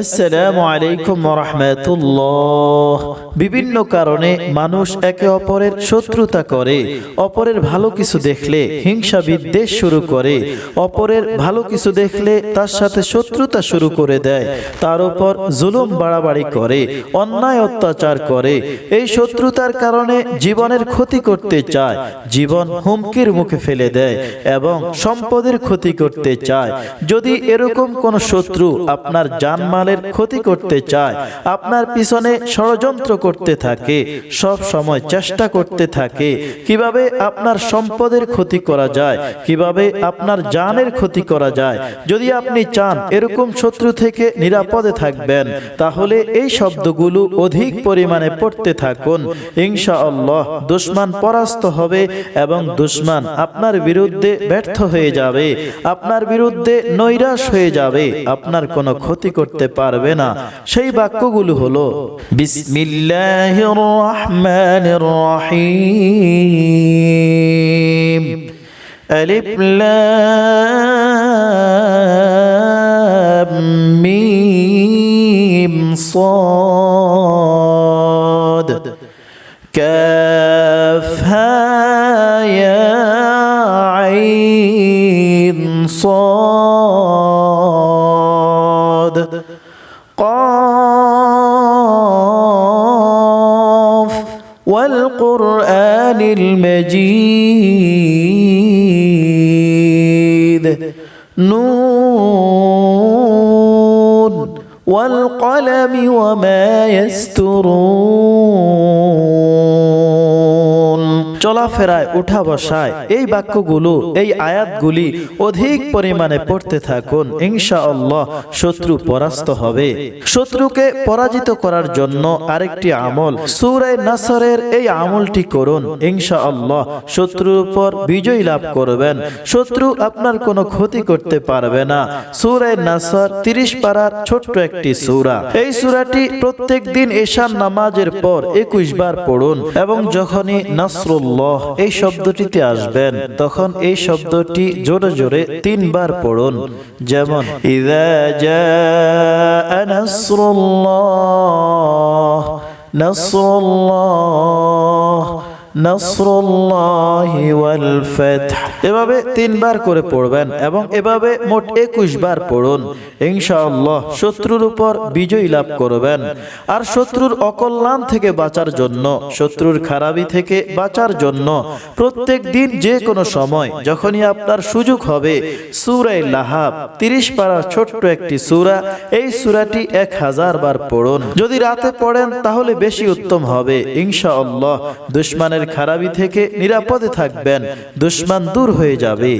আসসালামু আলাইকুম রহমতুল্লাহ বিভিন্ন কারণে মানুষ একে অপরের শত্রুতা করে, অপরের ভালো কিছু দেখলে হিংসা বিদ্বেষ শুরু করে, অপরের ভালো কিছু দেখলে তার সাথে শত্রুতা শুরু করে দেয়, তার উপর জুলুম বাড়াবাড়ি করে, অন্যায় অত্যাচার করে। এই শত্রুতার কারণে জীবনের ক্ষতি করতে চায়, জীবন হুমকির মুখে ফেলে দেয় এবং সম্পদের ক্ষতি করতে চায়। যদি এরকম কোন শত্রু আপনার জানমালের ক্ষতি করতে চায়, আপনার পিছনে ষড়যন্ত্র করতে থাকে, সব সময় চেষ্টা করতে থাকে। কীভাবে আপনার সম্পদের ক্ষতি করা যায়, কীভাবে আপনার জানের ক্ষতি করা যায়, যদি আপনি চান এরকম শত্রু থেকে নিরাপদে থাকবেন, তাহলে এই শব্দগুলো অধিক পরিমাণে পড়তে থাকুন। ইনশা আল্লাহ দুশ্মান পরাস্ত হবে এবং দুশ্মান আপনার বিরুদ্ধে ব্যর্থ হয়ে যাবে, আপনার বিরুদ্ধে নৈরাশ হয়ে যাবে, আপনার কোনো ক্ষতি করতে পারবে না সেই বাক্যগুলো হলো বিসমিল্লাহির রহমানির রহিম আলিফ লাম মিম صاد كافها يا عين صاد والقرآن المجيد نون والقلم وما يسترون চলাফেরায় উঠা বসায়। এই বাক্যগুলো, এই আয়াতগুলি অধিক পরিমাণে পড়তে থাকুন। ইনশা আল্লাহ শত্রু পরাস্ত হবে। শত্রুকে পরাজিত করার জন্য আরেকটি আমল সুরায় নাসরের এই আমলটি করুন। ইনশা আল্লাহ শত্রুর উপর বিজয় লাভ করবেন। শত্রু আপনার কোনো ক্ষতি করতে পারবে না। সুরায় নাসর তিরিশ পারার ছোট্ট একটি সুরা। এই সুরাটি প্রত্যেক দিন এশান নামাজের পর একুশ বার পড়ুন এবং যখনই নাসরুল্লাহ এই শব্দটিতে আসবেন। তখন এই শব্দটি জোরে জোরে তিনবার পড়ুন। যেমন নাসরুল্লাহ এভাবে তিনবার করে পড়বেন এবং এভাবে মোট একুশ বার পড়ুন। ইনশাআল্লাহ শত্রুর উপর বিজয় লাভ করবেন। আর শত্রুর অকল্যাণ থেকে বাঁচার জন্য, শত্রুর খারাপি থেকে বাঁচার জন্য প্রত্যেক দিন যে কোনো সময় যখনই আপনার সুযোগ হবে সুরাই লাহাব তিরিশ পারার ছোট্ট একটি সুরা, এই সুরাটি এক হাজার বার পড়ুন। যদি রাতে পড়েন তাহলে বেশি উত্তম হবে। ইনশাআল্লাহ দুশ্মনের খারাপি থেকে নিরাপদে থাকবেন দুশ্মন দূর হয়ে যাবে।